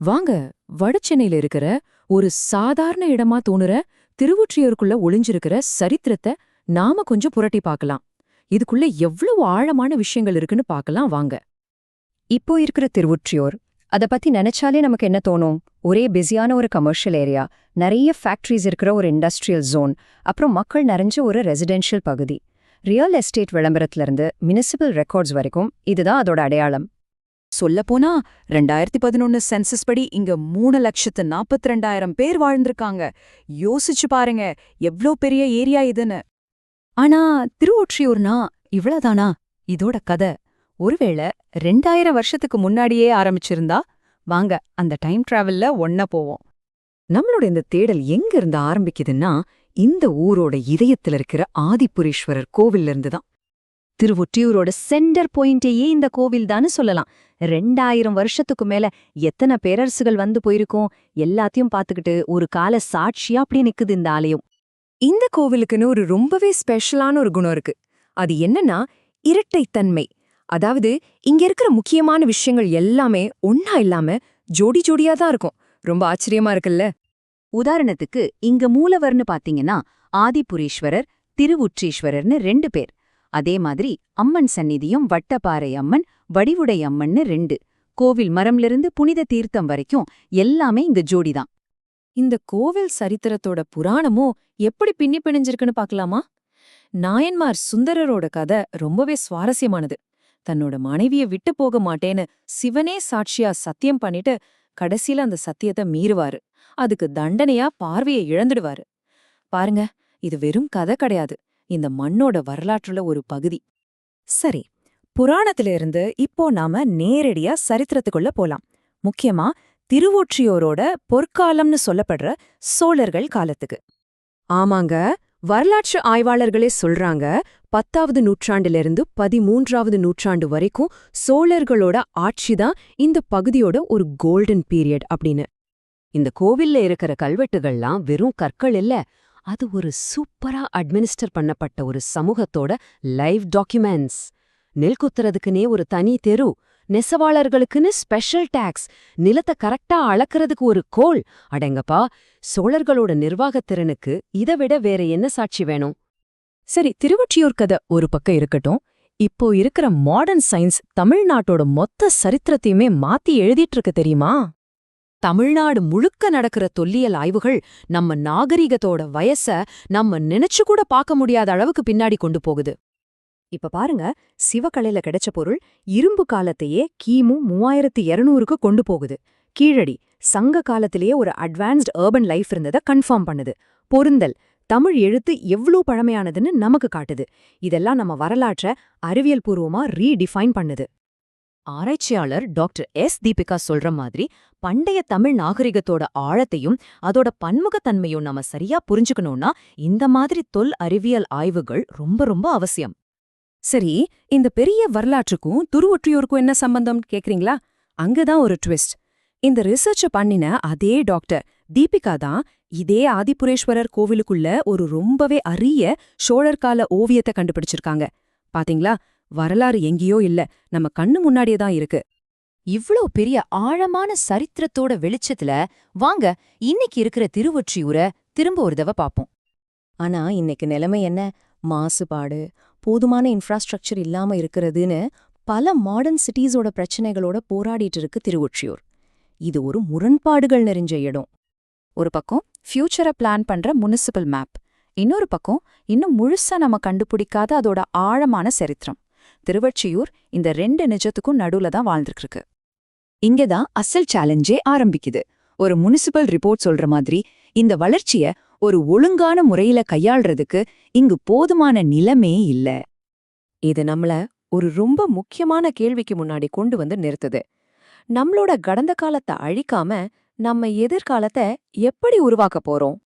வாங்க வடச்சென்னையில இருக்கிற ஒரு சாதாரண இடமா தோணுற திருவொற்றியூருக்குள்ள ஒளிஞ்சிருக்கிற சரித்திரத்தை நாம கொஞ்சம் புரட்டி பார்க்கலாம். இதுக்குள்ள எவ்வளவு ஆழமான விஷயங்கள் இருக்குன்னு பார்க்கலாம் வாங்க. இப்போ இருக்கிற திருவொற்றியூர் அத பத்தி நினைச்சாலே நமக்கு என்ன தோணும்? ஒரே பிஸியான ஒரு கமர்ஷியல் ஏரியா நிறைய ஃபேக்ட்ரிஸ் இருக்கிற ஒரு இண்டஸ்ட்ரியல் ஜோன் அப்புறம் மக்கள் நிறைஞ்ச ஒரு ரெசிடென்ஷியல் பகுதி. ரியல் எஸ்டேட் விளம்பரத்துல இருந்து மினிசிபல் ரெக்கார்ட்ஸ் வரைக்கும் இதுதான் அதோட அடையாளம். சொல்லப்போனா ரெண்டாயிரத்தி பதினொன்னு சென்சஸ் படி இங்க மூணு லட்சத்து நாற்பத்தி ரெண்டாயிரம் பேர் வாழ்ந்திருக்காங்க. யோசிச்சு பாருங்க எவ்ளோ பெரிய ஏரியா இதுன்னு. ஆனா திருவொற்றியூர்னா இவ்வளவுதானா? இதோட கதை. ஒருவேளை ரெண்டாயிரம் வருஷத்துக்கு முன்னாடியே ஆரம்பிச்சிருந்தா வாங்க அந்த டைம் டிராவல்ல ஒன்னா போவோம். நம்மளோட இந்த தேடல் எங்க இருந்து ஆரம்பிக்குதுன்னா இந்த ஊரோட இதயத்துல இருக்கிற ஆதிபுரீஸ்வரர் கோவில்ல இருந்து தான். திருவொற்றியூரோட சென்டர் பாயிண்டேயே இந்த கோவில் தான்னு சொல்லலாம். ரெண்டாயிரம் வருஷத்துக்கு மேல எத்தனை பேரரசுகள் வந்து போயிருக்கோம் எல்லாத்தையும் பார்த்துக்கிட்டு ஒரு கால சாட்சியா அப்படியே நிக்குது இந்த ஆலயம். இந்த கோவிலுக்குன்னு ஒரு ரொம்பவே ஸ்பெஷலான ஒரு குணம் இருக்கு. அது என்னன்னா இரட்டைத்தன்மை. அதாவது இங்க இருக்கிற முக்கியமான விஷயங்கள் எல்லாமே ஒன்னா இல்லாம ஜோடி ஜோடியா தான் இருக்கும். ரொம்ப ஆச்சரியமா இருக்குல்ல? உதாரணத்துக்கு இங்க மூலவர்னு பாத்தீங்கன்னா ஆதிபுரீஸ்வரர் திருவுற்றீஸ்வரர்னு ரெண்டு பேர். அதே மாதிரி அம்மன் சந்நிதியும் வட்டப்பாறை அம்மன் வடிவுடை அம்மன்னு ரெண்டு. கோவில் மரம்லிருந்து புனித தீர்த்தம் வரைக்கும் எல்லாமே இங்க ஜோடிதான். இந்த கோவில் சரித்திரத்தோட புராணமும் எப்படி பின்னி பிணைஞ்சிருக்குன்னு பாக்கலாமா நாயன்மார் சுந்தரரோட கதை ரொம்பவே சுவாரஸ்யமானது. தன்னோட மனைவிய விட்டு போக மாட்டேன்னு சிவனே சாட்சியா சத்தியம் பண்ணிட்டு கடைசியில அந்த சத்தியத்தை மீறுவாரு. அதுக்கு தண்டனையா பார்வையை இழந்துடுவாரு. பாருங்க இது வெறும் கதை கிடையாது. இந்த மண்ணோட வரலாற்றுல ஒரு பகுதி. சரி புராணத்திலிருந்து இப்போ நாம நேரடியா சரித்திரத்துக்குள்ள போலாம். முக்கியமா திருவொற்றியோரோட பொற்காலம்னு சொல்லப்படுற சோழர்கள் காலத்துக்கு. ஆமாங்க வரலாற்று ஆய்வாளர்களே சொல்றாங்க பத்தாவது நூற்றாண்டிலிருந்து பதிமூன்றாவது நூற்றாண்டு வரைக்கும் சோழர்களோட ஆட்சிதான் இந்த பகுதியோட ஒரு கோல்டன் பீரியட் அப்படின்னு. இந்த கோவில்ல இருக்கிற கல்வெட்டுகள்லாம் வெறும் கற்கள் இல்ல அது ஒரு சூப்பரா அட்மினிஸ்டர் பண்ணப்பட்ட ஒரு சமூகத்தோட லைவ் டாக்குமெண்ட்ஸ் நெல் குத்துறதுக்குனே ஒரு தனி தெரு நெசவாளர்களுக்குன்னு ஸ்பெஷல் டாக்ஸ் நிலத்தை கரெக்டா அளக்கிறதுக்கு ஒரு கோல். அடங்கப்பா சோழர்களோட நிர்வாகத்திறனுக்கு இதை விட வேற என்ன சாட்சி வேணும்? சரி திருவொற்றியூர் கதை ஒரு பக்கம் இருக்கட்டும். இப்போ இருக்கிற மாடர்ன் சயின்ஸ் தமிழ்நாட்டோட மொத்த சரித்திரத்தையுமே மாத்தி எழுதிட்டு இருக்கு தெரியுமா? தமிழ்நாடு முழுக்க நடக்கிற தொல்லியல் ஆய்வுகள் நம்ம நாகரிகத்தோட வயச நம்ம நினைச்சு கூட பார்க்க முடியாத அளவுக்கு பின்னாடி கொண்டு போகுது. இப்ப பாருங்க சிவகலையில கிடைச்ச பொருள் இரும்பு காலத்தையே கிமு மூவாயிரத்தி இருநூறுக்கு கொண்டு போகுது. கீழடி சங்க காலத்திலேயே ஒரு அட்வான்ஸ்ட் அர்பன் லைஃப் இருந்ததை கன்ஃபார்ம் பண்ணுது. பொருந்தல் தமிழ் எழுத்து எவ்ளோ பழமையானதுன்னு நமக்கு காட்டுது. இதெல்லாம் நம்ம வரலாற்ற அறிவியல் பூர்வமா ரீடிஃபைன் பண்ணுது. ஆராய்ச்சியாளர் டாக்டர் எஸ் தீபிகா சொல்ற மாதிரி பண்டைய தமிழ் நாகரிகத்தோட ஆழத்தையும் அதோட பன்முகத்தன்மையும் நம்ம சரியா புரிஞ்சுக்கணும்னா இந்த மாதிரி தொல் அறிவியல் ஆய்வுகள் ரொம்ப ரொம்ப அவசியம். சரி இந்த பெரிய வரலாற்றுக்கும் துருவொற்றியோருக்கும் என்ன சம்பந்தம் கேக்குறீங்களா? அங்கதான் ஒரு ட்விஸ்ட். இந்த ரிசர்ச்ச பண்ணின அதே டாக்டர் தீபிகா தான் இதே ஆதிபுரேஸ்வரர் கோவிலுக்குள்ள ஒரு ரொம்பவே அரிய சோழர் கால ஓவியத்தை கண்டுபிடிச்சிருக்காங்க. பாத்தீங்களா? வரலாறு எங்கேயோ இல்ல. நம்ம கண்ணு முன்னாடியே தான் இருக்கு. இவ்ளோ பெரிய ஆழமான சரித்திரத்தோட வெளிச்சத்துல வாங்க இன்னைக்கு இருக்கிற திருவொற்றியூரை திரும்ப ஒரு தடவை பாப்போம். ஆனா இன்னைக்கு நிலைமை என்ன? மாசுபாடு போதுமான இன்ஃப்ராஸ்ட்ரக்சர் இல்லாம இருக்கிறதுன்னு பல மாடர்ன் சிட்டிஸோட பிரச்சனைகளோட போராடிட்டு இருக்கு திருவொற்றியூர். இது ஒரு முரண்பாடுகள் நிறைஞ்ச இடம். ஒரு பக்கம் ஃபியூச்சரை பிளான் பண்ற முனிசிபல் மேப் இன்னொரு பக்கம் இன்னும் முழுசா நம்ம கண்டுபிடிக்காத அதோட ஆழமான சரித்திரம். திருவொற்றியூர் இந்த ரெண்டு நிஜத்துக்கும் நடுவுல தான் வாழ்ந்துருக்கு இங்கதான் அசல் சேலஞ்சே ஆரம்பிக்குது. ஒரு முனிசிபல் ரிப்போர்ட் சொல்ற மாதிரி இந்த வளர்ச்சிய ஒரு ஒழுங்கான முறையில கையாள்றதுக்கு இங்கு போதுமான நிலமே இல்ல. இது நம்மள ஒரு ரொம்ப முக்கியமான கேள்விக்கு முன்னாடி கொண்டு வந்து நிறுத்துது. நம்மளோட கடந்த காலத்தை அழிக்காம நம்ம எதிர்காலத்தை எப்படி உருவாக்க போறோம்?